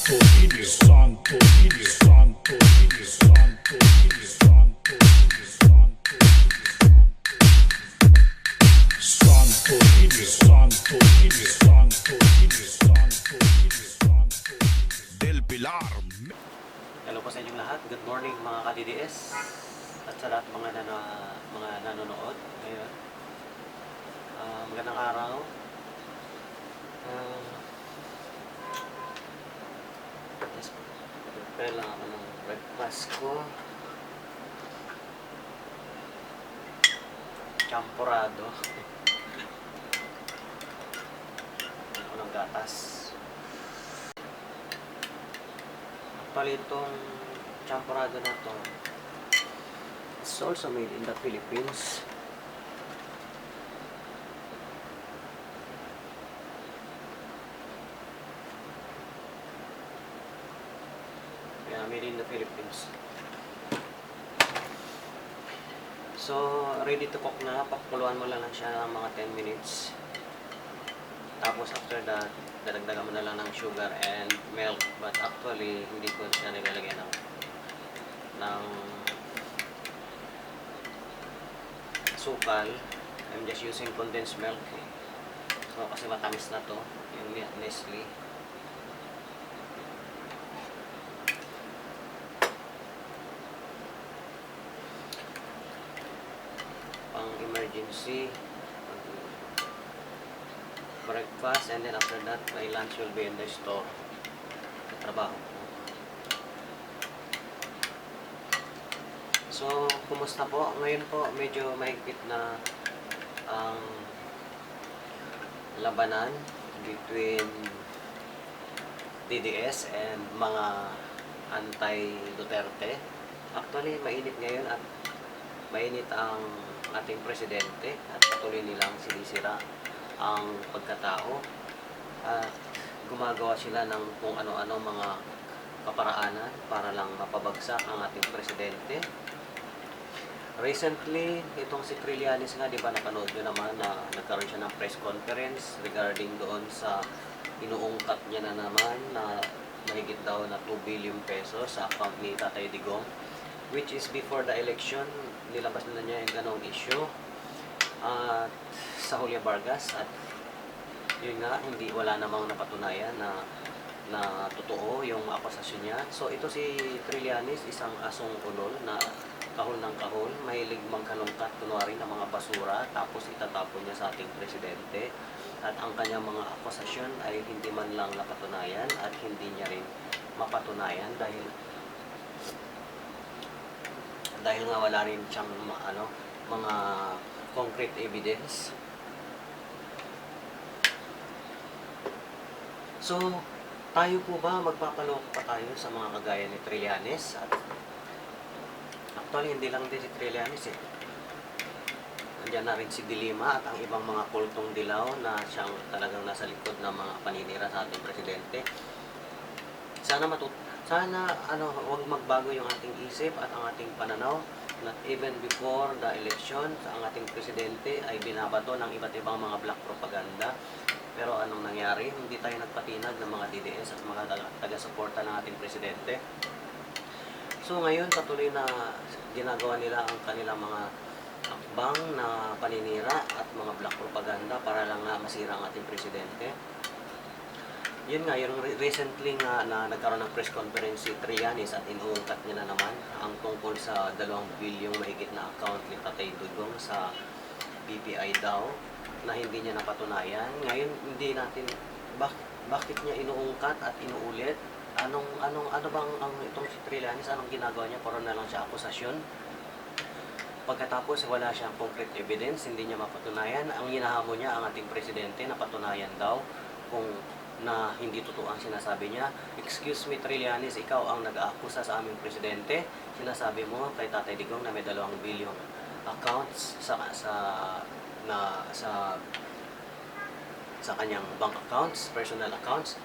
Hello po sa inyong lahat. Good morning mga ka-DDS at sa lahat mga nana, mga nanonood ngayon. Ah, magandang araw. Uh, prepare lang ng breakfast ko. Champurado. ako ng gatas. Actually, itong champurado na to is also made in the Philippines. Made in the Philippines. So, ready to cook na. Pakuluan mo lang siya ng mga 10 minutes. Tapos after that, dadagdagan mo na lang ng sugar and milk. But actually, hindi ko siya nilalagay ng ng sukal. I'm just using condensed milk. So, kasi matamis na to. Yung Nestle. Emergency breakfast and then after that my lunch will be in the store sa trabaho. So, kumusta po? Ngayon po, medyo mahigpit na ang labanan between DDS and mga anti-Duterte. Actually, mainit ngayon at mainit ang ating presidente at patuloy nilang sinisira ang pagkatao at gumagawa sila ng kung ano-ano mga kaparaanan para lang mapabagsak ang ating presidente. Recently, itong si Trillanes nga, di ba napanood nyo naman na nagkaroon siya ng press conference regarding doon sa inuungkat niya na naman na mahigit daw na 2 billion pesos sa account ni Tatay Digong which is before the election, nilabas na niya yung ganong issue. At sa Julia Vargas at yun nga, hindi wala namang napatunayan na na totoo yung akusasyon niya. So ito si Trillanes, isang asong ulol na kahol ng kahol, mahilig magkalungkat kunwari ng mga basura tapos itatapon niya sa ating presidente. At ang kanyang mga akusasyon ay hindi man lang napatunayan at hindi niya rin mapatunayan dahil dahil nga wala rin siyang ano, mga concrete evidence. So, tayo po ba magpapaloko pa tayo sa mga kagaya ni Trillanes? At actually, hindi lang din si Trillanes eh. Nandiyan na rin si Dilima at ang ibang mga kultong dilaw na siyang talagang nasa likod ng mga paninira sa ating presidente. Sana matut sana ano wag magbago yung ating isip at ang ating pananaw na even before the election ang ating presidente ay binabato ng iba't ibang mga black propaganda. Pero anong nangyari? Hindi tayo nagpatinag ng mga DDS at mga taga- taga-suporta ng ating presidente. So ngayon patuloy na ginagawa nila ang kanilang mga akbang na paninira at mga black propaganda para lang nga masira ang ating presidente yun nga, yung re- recently nga na nagkaroon ng press conference si Trillanes at inuungkat niya na naman ang tungkol sa 2 bilyong mahigit na account ni Tatay Dugong sa BPI daw na hindi niya napatunayan. Ngayon, hindi natin, bak bakit niya inuungkat at inuulit? Anong, anong, ano bang ang itong si Trillanes, anong ginagawa niya? Para na lang siya akusasyon. Pagkatapos wala siyang concrete evidence, hindi niya mapatunayan. Ang hinahamon niya ang ating presidente na patunayan daw kung na hindi totoo ang sinasabi niya. Excuse me, Trillanes, ikaw ang nag-aakusa sa aming presidente. Sinasabi mo kay Tatay Digong na may dalawang bilyong accounts sa sa na sa sa kanyang bank accounts, personal accounts.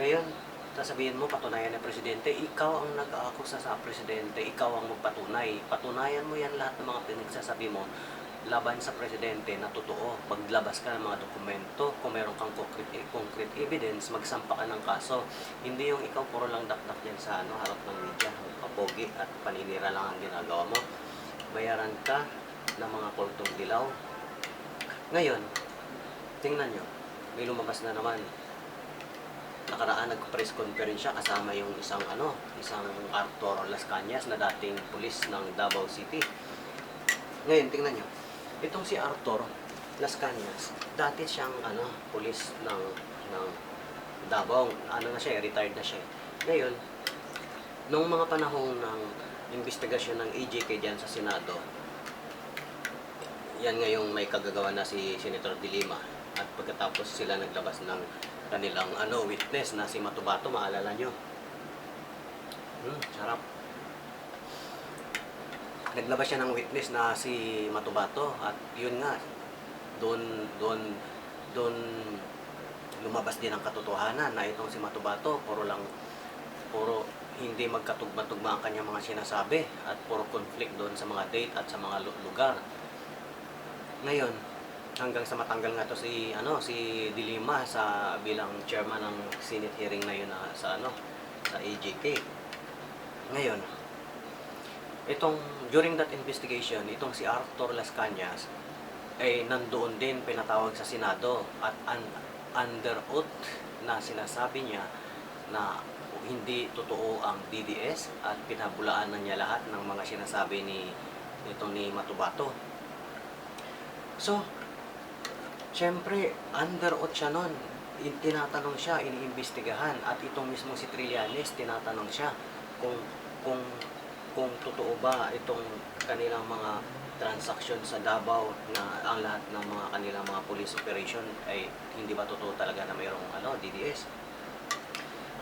Ngayon, sasabihin mo, patunayan ng presidente, ikaw ang nag-aakusa sa presidente, ikaw ang magpatunay. Patunayan mo yan lahat ng mga pinagsasabi mo laban sa presidente na totoo. Maglabas ka ng mga dokumento, kung meron kang concrete, eh, concrete evidence, magsampa ka ng kaso. Hindi yung ikaw puro lang dakdak yan sa ano, harap ng media, papogi at paninira lang ang ginagawa mo. Bayaran ka ng mga kultong dilaw. Ngayon, tingnan nyo, may lumabas na naman. Nakaraan nag-press conference siya kasama yung isang ano, isang Arturo Las Cañas na dating pulis ng Davao City. Ngayon, tingnan nyo. Itong si Arthur Las Cañas, dati siyang ano, pulis ng, ng Davao. Ano na siya, eh, retired na siya. Ngayon, nung mga panahon ng investigasyon ng EJK dyan sa Senado, yan ngayong may kagagawa na si Senator De Lima. At pagkatapos sila naglabas ng kanilang ano witness na si Matubato, maalala nyo. Hmm, sarap naglabas siya ng witness na si Matubato at yun nga doon doon doon lumabas din ang katotohanan na itong si Matubato puro lang puro hindi magkatugma-tugma ang kanyang mga sinasabi at puro conflict doon sa mga date at sa mga lu- lugar. Ngayon, hanggang sa matanggal nga to si ano si Dilima sa bilang chairman ng Senate hearing na yun na, sa ano sa AJK. Ngayon, itong during that investigation, itong si Arthur Las Cañas ay nandoon din pinatawag sa Senado at un- under oath na sinasabi niya na hindi totoo ang DDS at pinabulaan na niya lahat ng mga sinasabi ni nito ni Matubato. So, syempre, under oath siya nun. In- Tinatanong siya, iniimbestigahan at itong mismo si Trillanes, tinatanong siya kung kung kung totoo ba itong kanilang mga transaction sa Davao na ang lahat ng mga kanilang mga police operation ay hindi ba totoo talaga na mayroong ano DDS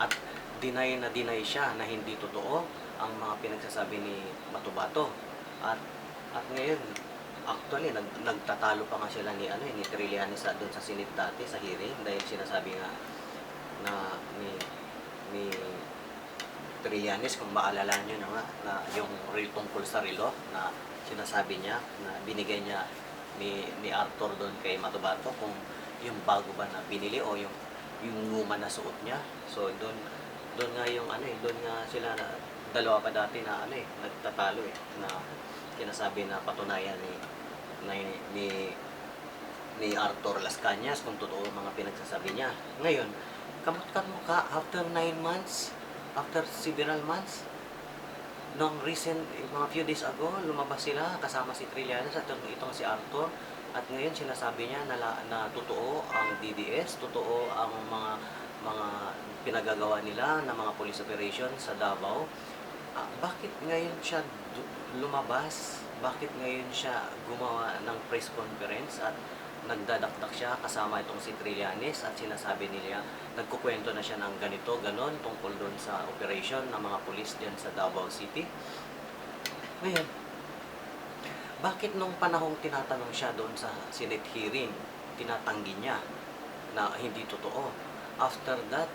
at deny na deny siya na hindi totoo ang mga pinagsasabi ni Matubato at at ngayon actually nag, nagtatalo pa nga sila ni ano eh, ni Trillanes sa doon sa Senate dati sa hearing dahil sinasabi nga na ni ni Trillanes kung maalala nyo na nga na yung tungkol sa relo na sinasabi niya na binigay niya ni ni Arthur doon kay Matubato kung yung bago ba na binili o yung yung luma na suot niya. So doon doon nga yung ano eh doon nga sila na dalawa pa dati na ano eh nagtatalo eh na sinasabi na patunayan ni ni ni, ni Arthur Las Cañas kung totoo mga pinagsasabi niya. Ngayon kamot-kamot ka after 9 months after several months, nung recent, mga few days ago, lumabas sila kasama si Trillanes at itong, si Arthur. At ngayon sinasabi niya na, na totoo ang DDS, totoo ang mga mga pinagagawa nila na mga police operation sa Davao. Ah, bakit ngayon siya lumabas? Bakit ngayon siya gumawa ng press conference at nagdadakdak siya kasama itong si Trillanes at sinasabi nila, nagkukwento na siya ng ganito, ganon, tungkol doon sa operation ng mga pulis dyan sa Davao City. Ngayon, bakit nung panahong tinatanong siya doon sa Senate hearing, tinatanggi niya na hindi totoo? After that,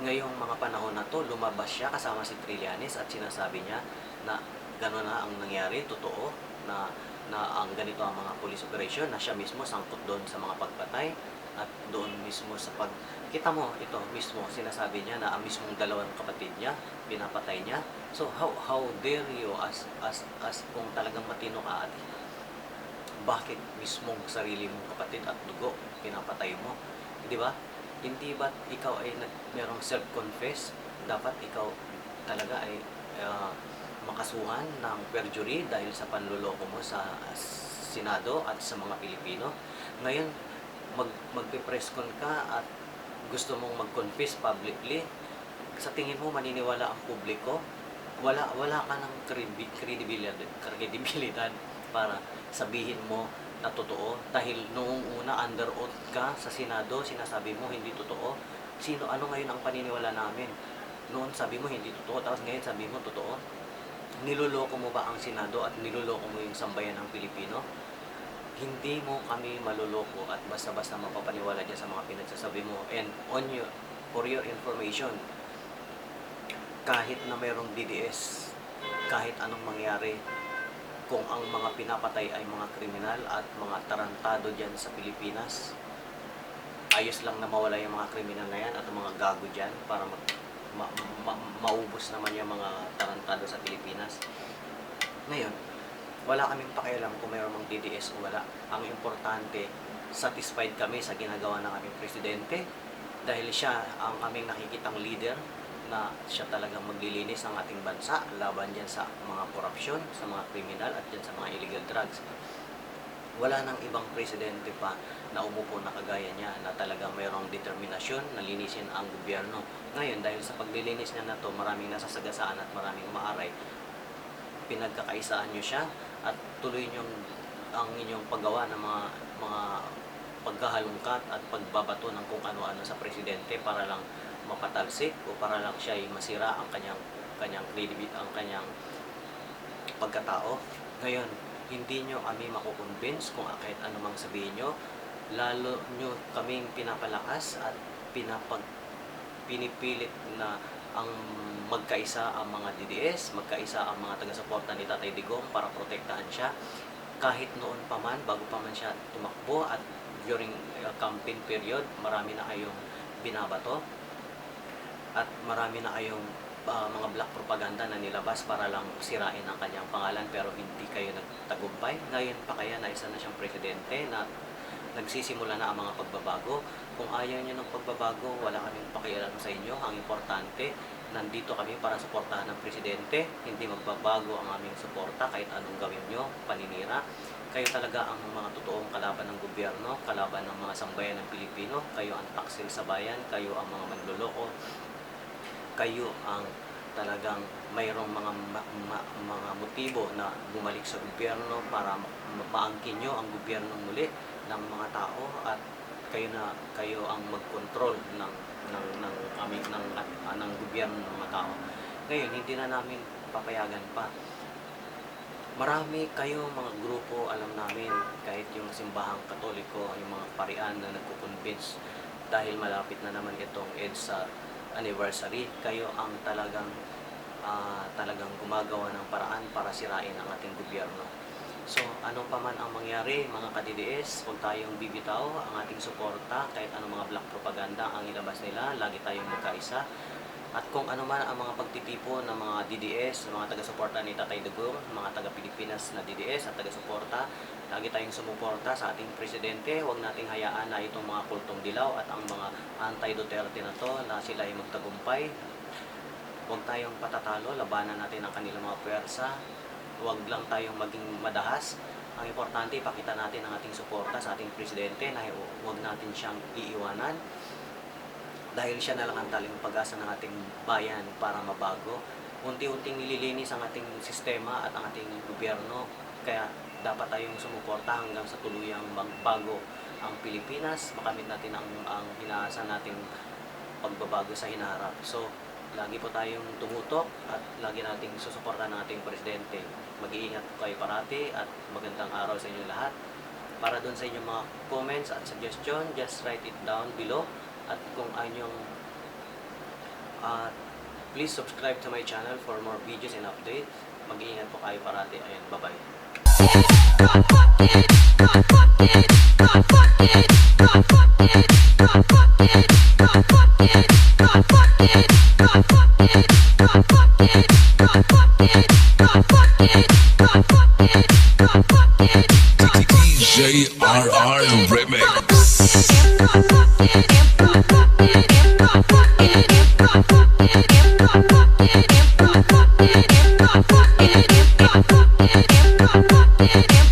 ngayong mga panahon na to, lumabas siya kasama si Trillanes at sinasabi niya na gano'n na ang nangyari, totoo, na na ang ganito ang mga police operation na siya mismo sangkot doon sa mga pagpatay at doon mismo sa pag kita mo ito mismo sinasabi niya na ang mismong dalawang kapatid niya pinapatay niya. So how how dare you as as as kung talagang matino ka ate bakit mismong sarili mong kapatid at dugo pinapatay mo? Di ba? Hindi ba ikaw ay nag, merong self-confess? Dapat ikaw talaga ay ah, makasuhan ng perjury dahil sa panluloko mo sa Senado at sa mga Pilipino. Ngayon, mag, magpe-press ka at gusto mong mag-confess publicly, sa tingin mo maniniwala ang publiko, wala wala ka ng credi- credibilidad, credibilidad para sabihin mo na totoo dahil noong una under oath ka sa Senado, sinasabi mo hindi totoo. Sino ano ngayon ang paniniwala namin? Noon sabi mo hindi totoo, tapos ngayon sabi mo totoo niloloko mo ba ang Senado at niloloko mo yung sambayan ng Pilipino? Hindi mo kami maloloko at basta-basta mapapaniwala dyan sa mga pinagsasabi mo. And on your, for your information, kahit na mayroong DDS, kahit anong mangyari, kung ang mga pinapatay ay mga kriminal at mga tarantado dyan sa Pilipinas, ayos lang na mawala yung mga kriminal na yan at mga gago dyan para mag, ma, ma- maubos naman yung mga tarantado sa Pilipinas. Ngayon, wala kaming pakialam kung mayroong mga DDS o wala. Ang importante, satisfied kami sa ginagawa ng aming presidente dahil siya ang aming nakikitang leader na siya talagang maglilinis ng ating bansa laban dyan sa mga korupsyon, sa mga kriminal at dyan sa mga illegal drugs. Wala nang ibang presidente pa na umupo na kagaya niya na talagang mayroong determinasyon na linisin ang gobyerno. Ngayon, dahil sa paglilinis niya na to, maraming nasasagasaan at maraming umaaray, pinagkakaisaan niyo siya at tuloy niyong ang inyong paggawa ng mga mga pagkahalungkat at pagbabato ng kung ano-ano sa presidente para lang mapatalsik o para lang siya ay masira ang kanyang kanyang credibility, ang kanyang pagkatao. Ngayon, hindi nyo kami makukonvince kung kahit ano mang sabihin nyo. Lalo nyo kaming pinapalakas at pinapag pinipilit na ang magkaisa ang mga DDS, magkaisa ang mga taga-suporta ni Tatay Digong para protektahan siya. Kahit noon pa man, bago pa man siya tumakbo at during uh, campaign period, marami na kayong binabato at marami na kayong uh, mga black propaganda na nilabas para lang sirain ang kanyang pangalan pero hindi kayo nagtagumpay. Ngayon pa kaya na isa na siyang presidente na nagsisimula na ang mga pagbabago. Kung ayaw niyo ng pagbabago, wala kaming pakialam sa inyo. Ang importante, nandito kami para suportahan ng presidente. Hindi magbabago ang aming suporta kahit anong gawin nyo, paninira. Kayo talaga ang mga totoong kalaban ng gobyerno, kalaban ng mga sambayan ng Pilipino. Kayo ang taksil sa bayan, kayo ang mga manluloko, kayo ang talagang mayroong mga ma- ma- mga motibo na bumalik sa gobyerno para ma- ma- maangkin nyo ang gobyerno muli ng mga tao at kayo na kayo ang magkontrol ng ng ng aming ng ah, ng gobyerno ng mga tao. Ngayon hindi na namin papayagan pa. Marami kayo mga grupo alam namin kahit yung simbahang katoliko, yung mga parian na nagko-convince dahil malapit na naman itong EDSA anniversary, kayo ang talagang ah, talagang gumagawa ng paraan para sirain ang ating gobyerno. So, ano pa man ang mangyari, mga ka-DDS, huwag tayong bibitaw ang ating suporta, kahit anong mga black propaganda ang ilabas nila, lagi tayong magkaisa. At kung ano man ang mga pagtitipo ng mga DDS, ng mga taga-suporta ni Tatay Dugong, mga taga-Pilipinas na DDS at taga-suporta, lagi tayong sumuporta sa ating presidente. Huwag nating hayaan na itong mga kultong dilaw at ang mga anti-Duterte na to na sila ay magtagumpay. Huwag tayong patatalo, labanan natin ang kanilang mga puwersa. Huwag lang tayong maging madahas. Ang importante, ipakita natin ang ating suporta sa ating presidente na huwag natin siyang iiwanan dahil siya na lang ang taling pag-asa ng ating bayan para mabago. Unti-unting nililinis ang ating sistema at ang ating gobyerno. Kaya dapat tayong sumuporta hanggang sa tuluyang magbago ang Pilipinas. Makamit natin ang, ang hinaasa nating pagbabago sa hinaharap. So, lagi po tayong tumutok at lagi nating susuporta ng ating presidente. Mag-iingat po kayo parati at magandang araw sa inyo lahat. Para doon sa inyong mga comments at suggestion, just write it down below. At kung anyong uh, please subscribe to my channel for more videos and updates. Mag-iingat po kayo parati. Ayun, bye-bye. Basta mga